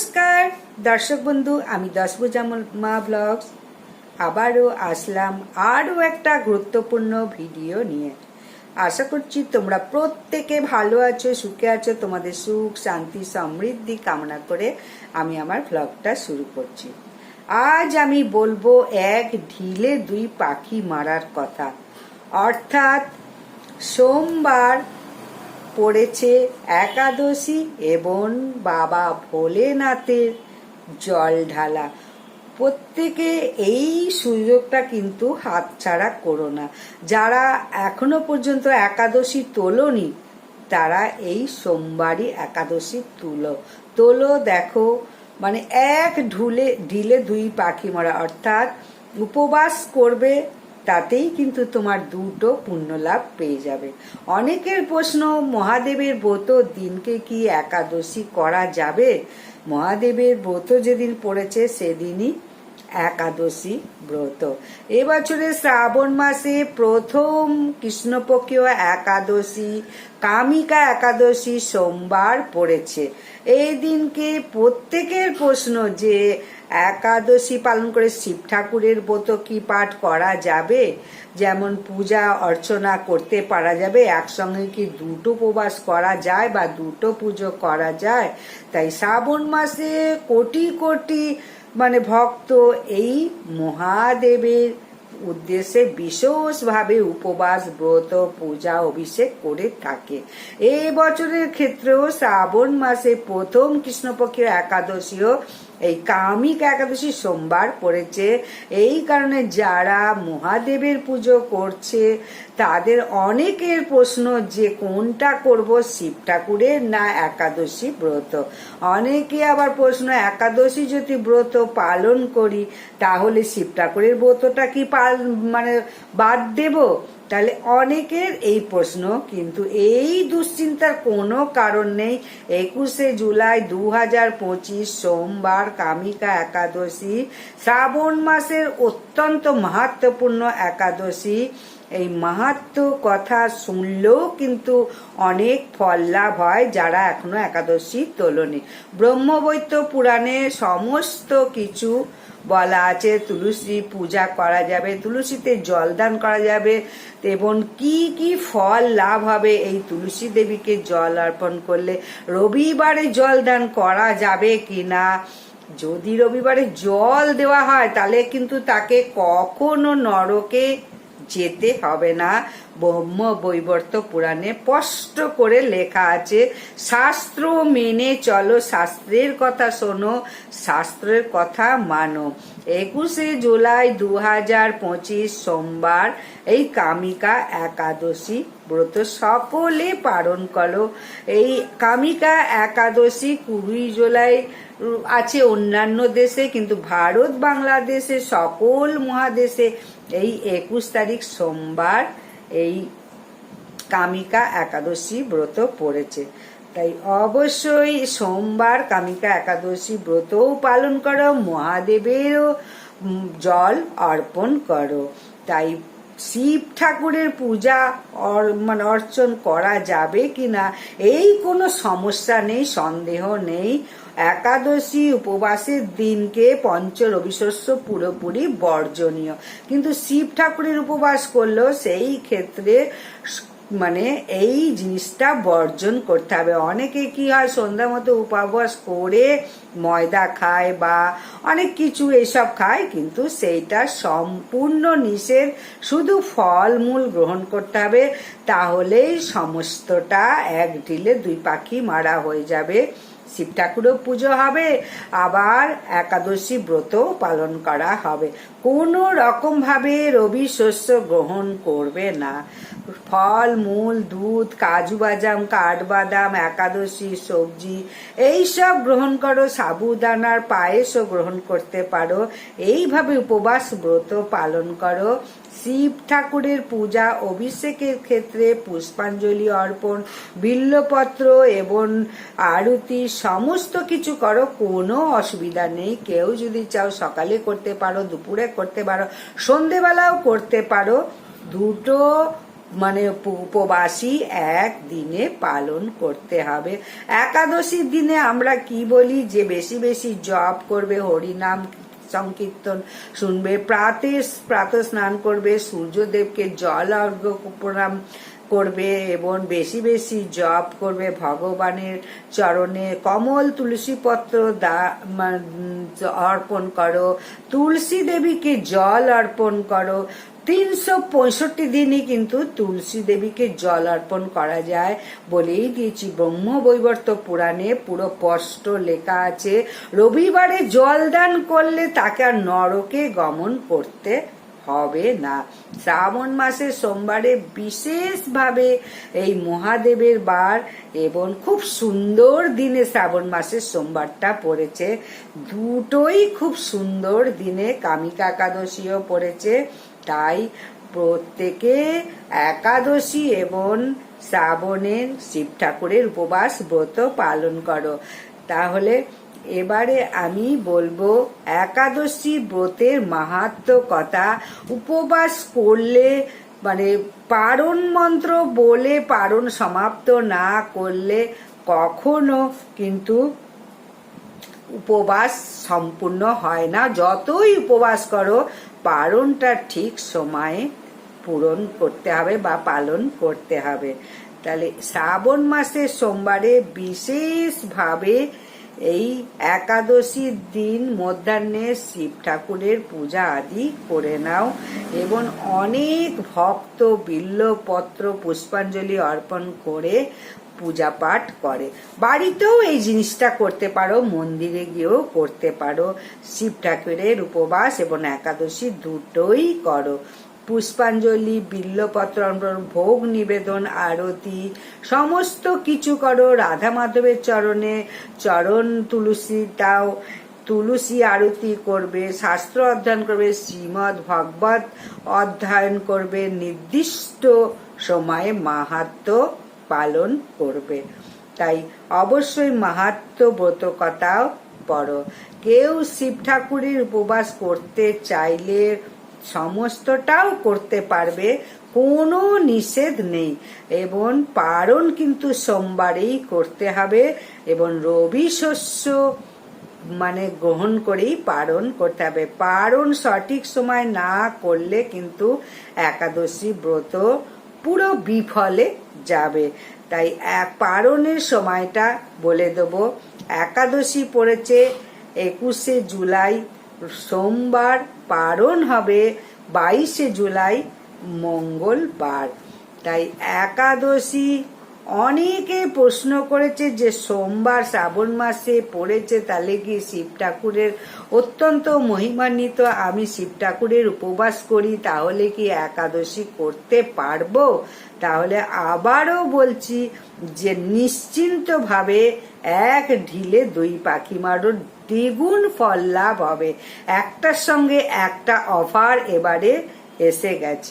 নমস্কার, দর্শক বন্ধু, আমি দশভুজা মা ব্লগস। আবারও আসলাম আরও একটা গুরুত্বপূর্ণ ভিডিও নিয়ে। আশা করছি তোমরা প্রত্যেকে ভালো আছো, সুখে আছো, তোমাদের সুখ, শান্তি, সমৃদ্ধি কামনা করে আমি আমার ব্লগটা শুরু করছি। আজ আমি বলব এক ঢিলে দুই পাখি মারার কথা। অর্থাৎ সোমবার পড়েছে একাদশী এবং বাবা ভোলেনাথের জল ঢালা। প্রত্যেকে এই সুযোগটা কিন্তু হাতছাড়া করো না। যারা এখনও পর্যন্ত একাদশী তোলনি, তারা এই সোমবারই একাদশী তুলো। তোলো, দেখো মানে এক ঢুলে, ঢিলে দুই পাখি মরা, অর্থাৎ উপবাস করবে তাতেই কিন্তু তোমার দুটো পুণ্য লাভ পেয়ে যাবে। অনেকের প্রশ্ন, মহাদেবের ব্রত দিনকে কি একাদশী করা যাবে? মহাদেবের ব্রত যেদিন পড়েছে, সেদিনই একাদশী ব্রত। এবছরে শ্রাবণ মাসে প্রথম কৃষ্ণপক্ষীয় একাদশী, কামিকা একাদশী সোমবার পড়েছে। এই দিনকে প্রত্যেকের প্রশ্ন যে একাদশী পালন করে শিব ঠাকুরের ব্রত কি পাঠ করা যাবে? যেমন পূজা, অর্চনা করতে পারা যাবে, একসঙ্গে কি দুটো উপবাস করা যায় বা দুটো পুজো করা যায়? তাই শ্রাবণ মাসে কোটি কোটি মানে ভক্ত এই মহাদেবের উদ্দেশ্যে বিশেষভাবে উপবাস, ব্রত, পূজা, অভিষেক করে থাকে। এই বছরের ক্ষেত্রেও শ্রাবণ মাসে প্রথম কৃষ্ণপক্ষের একাদশীও এই কামিক একাদশী সোমবার পড়েছে। এই কারণে যারা মহাদেবের পুজো করছে তাদের অনেকের প্রশ্ন যে কোনটা করব শিব ঠাকুরের না একাদশী ব্রত? অনেকে আবার প্রশ্ন, একাদশী যদি ব্রত পালন করি, তাহলে শিব ঠাকুরের ব্রতটা কি পাল মানে বাদ দেব? তাহলে অনেকের এই প্রশ্ন, কিন্তু এই দুশ্চিন্তার কোনো কারণ নেই। একুশে জুলাই দু হাজার পঁচিশ সোমবার কামিকা একাদশী, শ্রাবণ মাসের অত্যন্ত মাহাত্মপূর্ণ একাদশী। এই মাহাত্ম কথা শুনলেও কিন্তু অনেক ফল লাভ হয় যারা এখনও একাদশী তোলনি। ব্রহ্মবৈত্য পুরাণে সমস্ত কিছু বলা আছে। তুলসী পূজা করা যাবে, তুলসীতে জলদান করা যাবে, এবং কি কি ফল লাভ হবে এই তুলসী দেবীকে জল অর্পণ করলে রবিবারে জলদান করা যাবে কি না যদি রবিবারে জল দেওয়া হয় তাহলে কিন্তু তাকে কখনো নরকে যেতে হবে না। ব্রহ্ম বৈবর্ত পুরাণে স্পষ্ট করে লেখা আছে, শাস্ত্র মেনে চলো, শাস্ত্রের কথা শোনো, শাস্ত্রের কথা মানো। একুশে জুলাই দু হাজার পঁচিশ সোমবার এই কামিকা একাদশী ব্রত সকলে পালন করো। এই কামিকা একাদশী কুড়ি জুলাই আছে অন্যান্য দেশে, কিন্তু ভারত বাংলাদেশে সকল মহাদেশে এই একুশ তারিখ সোমবার এই কামিকা একাদশী ব্রত পড়েছে। তাই অবশ্যই সোমবার কামিকা একাদশী ব্রতও পালন করো, মহাদেবেরও জল অর্পণ করো। তাই শিব ঠাকুরের পূজা মানে অর্চন করা যাবে কিনা, এই কোনো সমস্যা নেই, সন্দেহ নেই। একাদশী উপবাসের দিনকে পঞ্চ রবিশস্য পুরোপুরি বর্জনীয়। কিন্তু শিব ঠাকুরের উপবাস করলেও সেই ক্ষেত্রে মানে এই জিনিসটা বর্জন করতে হবে। অনেকে কি হয় সন্ধ্যা মতো উপবাস করে ময়দা খায় বা অনেক কিছু এসব খায়, কিন্তু সেইটা সম্পূর্ণ নিষেধ। শুধু ফলমূল গ্রহণ করতে হবে, তাহলেই সমস্তটা এক ঢিলে দুই পাখি মারা হয়ে যাবে। শিব ঠাকুরও পুজো হবে, আবার একাদশী ব্রত পালন করা হবে। কোনো রকম ভাবে রবি শস্য গ্রহণ করবে না। ফল, মূল, দুধ, কাজু বাদাম কাঠবাদাম একাদশী, সবজি এইসব গ্রহণ করো, সাবুদানার পায়েসও গ্রহণ করতে পারো। এইভাবে উপবাস ব্রত পালন করো। শিব ঠাকুরের পূজা, অভিষেকের ক্ষেত্রে পুষ্পাঞ্জলি অর্পণ, বিল্লপত্র এবং আরতি, সমস্ত কিছু করো। কোনো অসুবিধা নেই। কেউ যদি চাও সকালে করতে পারো, দুপুরে করতে পারো, সন্ধেবেলাও করতে পারো। দুটো মানে উপবাসী এক দিনে পালন করতে হবে। একাদশীর দিনে আমরা কি বলি? যে বেশি বেশি জপ করবে, হরিনাম সংকীর্তন শুনবে, প্রাতে প্রাত স্নান করবে, সূর্যদেবকে জল অর্ঘ্য প্রণাম করবে এবং বেশি বেশি জপ করবে ভগবানের চরণে। কমল তুলসী পত্র দা অর্পণ করো। তুলসী দেবীকে জল অর্পণ করো। তিনশো পঁয়ষট্টি দিনই কিন্তু তুলসী দেবীকে জল অর্পণ করা যায় বলেই দিয়েছি ব্রহ্ম বৈবর্ত পুরাণে, পুরো স্পষ্ট লেখা আছে। রবিবারে জল দান করলে তাকে আর নরকে গমন করতে হবে না। শ্রাবণ মাসের সোমবারে বিশেষভাবে এই মহাদেবের বার এবং খুব সুন্দর দিনে শ্রাবণ মাসের সোমবারটা পড়েছে। দুটোই খুব সুন্দর দিনে কামিকা একাদশীও পড়েছে। তাই প্রত্যেকে একাদশী এবং শ্রাবণের শিব ঠাকুরের উপবাস ব্রত পালন করো। তাহলে এবারে আমি বলব, একাদশী ব্রতের মাহাত্ম কথা। উপবাস করলে মানে পারণ মন্ত্র বলে পারণ সমাপ্ত না করলে কখনো কিন্তু উপবাস সম্পূর্ণ হয় না। যতই উপবাস করো পালনটা ঠিক সময়ে পূরণ করতে হবে বা পালন করতে হবে। তাহলে শ্রাবণ মাসের সোমবারে বিশেষভাবে এই একাদশীর দিন মধ্যাহ্নে শিব ঠাকুরের পূজা আদি করে নাও এবং অনেক ভক্ত, বিল্লপত্র, পুষ্পাঞ্জলি অর্পণ করে পূজা পাঠ করে। বাড়িতেও এই জিনিসটা করতে পারো, মন্দিরে গিয়েও করতে পারো। শিব ঠাকুরের উপবাস এবং একাদশী দুটোই করো। পুষ্পাঞ্জলি, বিল্লপত্র ভোগ, নিবেদন, আরতি, সমস্ত কিছু করো। রাধা মাধবের চরণে চরণ তুলসী দাও। তুলসী আরতি করবে, শাস্ত্র অধ্যয়ন করবে, শ্রীমদ ভগবত অধ্যয়ন করবে। নির্দিষ্ট সময়ে মাহাত্ম পালন করবে। তাই অবশ্যই মাহাত্ম ব্রত কথাও পড়ো। কেউ শিব ঠাকুরের উপবাস করতে চাইলে সমস্তটাও করতে পারবে, কোনো নিষেধ নেই। এবং পারণ কিন্তু সোমবারেই করতে হবে এবং রবি শস্য মানে গ্রহণ করেই পারণ করতে হবে। পারণ সঠিক সময় না করলে কিন্তু একাদশী ব্রত পুরো বিফলে যাবে। তাই এক পারণের সময়টা বলে দেব। একাদশী পড়েছে, একুশে জুলাই, সোমবার পারণ হবে, বাইশে জুলাই মঙ্গলবার। তাই একাদশী অনেকে প্রশ্ন করেছে যে সোমবার শ্রাবণ মাসে পড়েছে তাহলে কি শিব ঠাকুরের অত্যন্ত মহিমান্বিত? আমি শিব ঠাকুরের উপবাস করি, তাহলে কি একাদশী করতে পারব? তাহলে আবারও বলছি যে নিশ্চিন্তভাবে এক ঢিলে দুই পাখি মারো দ্বিগুণ ফল লাভ হবে। একটার সঙ্গে একটা অফার এবারে এসে গেছে।